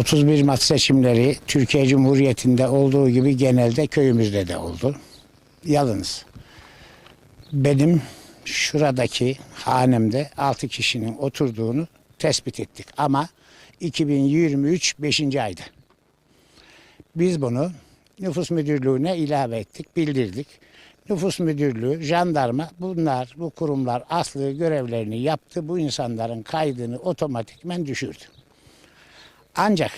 31 Mart seçimleri Türkiye Cumhuriyeti'nde olduğu gibi genelde köyümüzde de oldu. Yalnız benim şuradaki hanemde 6 kişinin oturduğunu tespit ettik. Ama 2023 5. ayda. Biz bunu nüfus müdürlüğüne ilave ettik, bildirdik. Nüfus müdürlüğü, jandarma bunlar, bu kurumlar aslı görevlerini yaptı. Bu insanların kaydını otomatikmen düşürdü. Ancak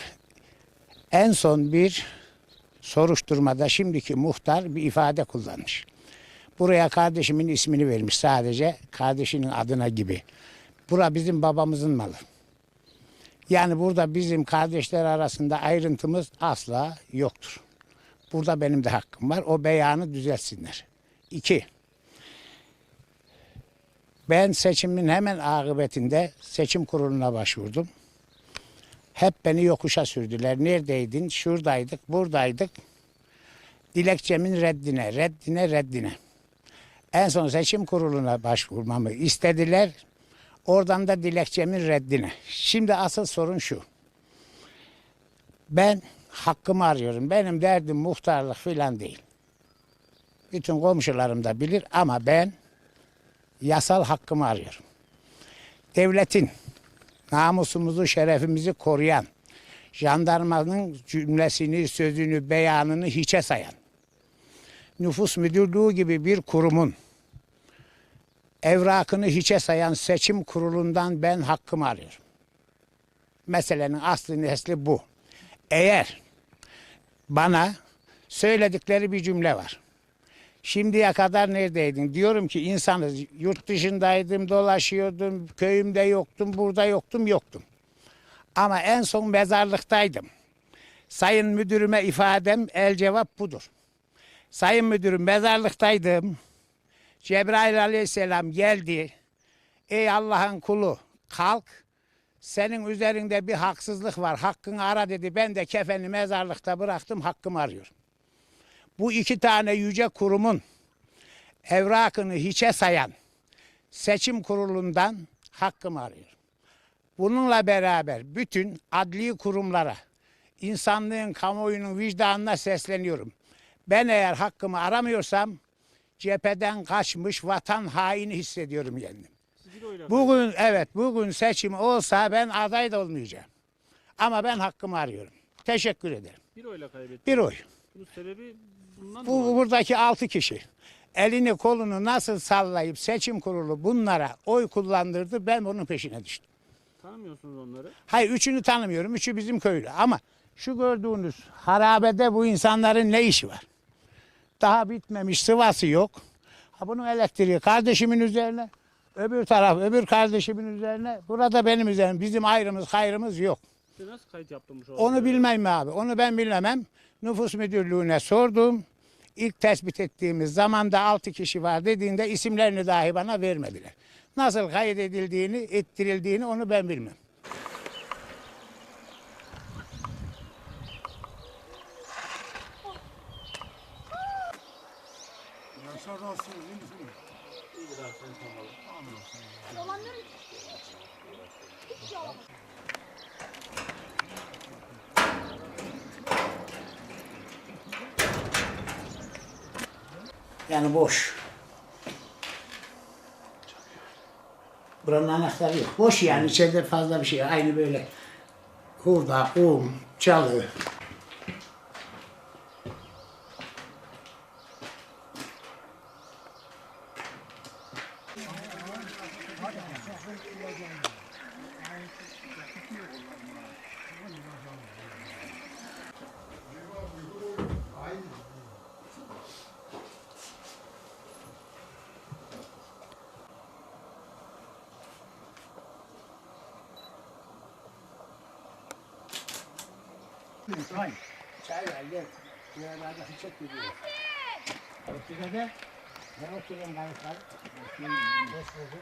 en son bir soruşturmada şimdiki muhtar bir ifade kullanmış. Buraya kardeşimin ismini vermiş sadece kardeşinin adına gibi. Bura bizim babamızın malı. Yani burada bizim kardeşler arasında ayrıntımız asla yoktur. Burada benim de hakkım var. O beyanı düzeltsinler. İki, ben seçimin hemen akıbetinde seçim kuruluna başvurdum. Hep beni yokuşa sürdüler. Neredeydin? Şuradaydık, buradaydık. Dilekçemin reddine, reddine, reddine. En son seçim kuruluna başvurmamı istediler. Oradan da dilekçemin reddine. Şimdi asıl sorun şu. Ben hakkımı arıyorum. Benim derdim muhtarlık filan değil. Bütün komşularım da bilir ama ben yasal hakkımı arıyorum. Devletin namusumuzu, şerefimizi koruyan, jandarmanın cümlesini, sözünü, beyanını hiçe sayan, nüfus müdürlüğü gibi bir kurumun evrakını hiçe sayan seçim kurulundan ben hakkımı arıyorum. Meselenin aslı nesli bu. Eğer bana söyledikleri bir cümle var. Şimdiye kadar neredeydin? Diyorum ki insanız. Yurt dışındaydım, dolaşıyordum, köyümde yoktum, burada yoktum, yoktum. Ama en son mezarlıktaydım. Sayın müdürüme ifadem el cevap budur. Sayın müdürüm mezarlıktaydım. Cebrail aleyhisselam geldi. Ey Allah'ın kulu kalk. Senin üzerinde bir haksızlık var. Hakkını ara dedi. Ben de kefeni mezarlıkta bıraktım. Hakkımı arıyorum. Bu iki tane yüce kurumun evrakını hiçe sayan seçim kurulundan hakkımı arıyorum. Bununla beraber bütün adli kurumlara, insanlığın, kamuoyunun vicdanına sesleniyorum. Ben eğer hakkımı aramıyorsam cepheden kaçmış vatan haini hissediyorum kendim. Bugün evet bugün seçim olsa ben aday da olmayacağım. Ama ben hakkımı arıyorum. Teşekkür ederim. Bir oyla kaybetti. Bir oy. Bunun sebebi bundan Bu buradaki altı kişi elini kolunu nasıl sallayıp seçim kurulu bunlara oy kullandırdı ben bunun peşine düştüm. Tanımıyorsunuz onları. Hayır üçünü tanımıyorum. Üçü bizim köylü ama şu gördüğünüz harabede bu insanların ne işi var? Daha bitmemiş sıvası yok. Ha bunun elektriği kardeşimin üzerine, öbür taraf öbür kardeşimin üzerine, burada benim üzerim. Bizim ayrımız hayrımız yok. Nasıl kayıt yaptırmış Onu bilmem abi. Onu ben bilemem. Nüfus müdürlüğüne sordum. İlk tespit ettiğimiz zamanda 6 kişi var dediğinde isimlerini dahi bana vermediler. Nasıl kaydedildiğini, ettirildiğini onu ben bilmem. Yani boş. Buranın anahtarı yok. Boş yani içeride fazla bir şey. Aynı böyle hurda, un, çalı. Çay. Çay ver gel. Buralarda fıçak gidiyor. Otur hadi. Ben oturuyorum kanka. Hoş bulduk.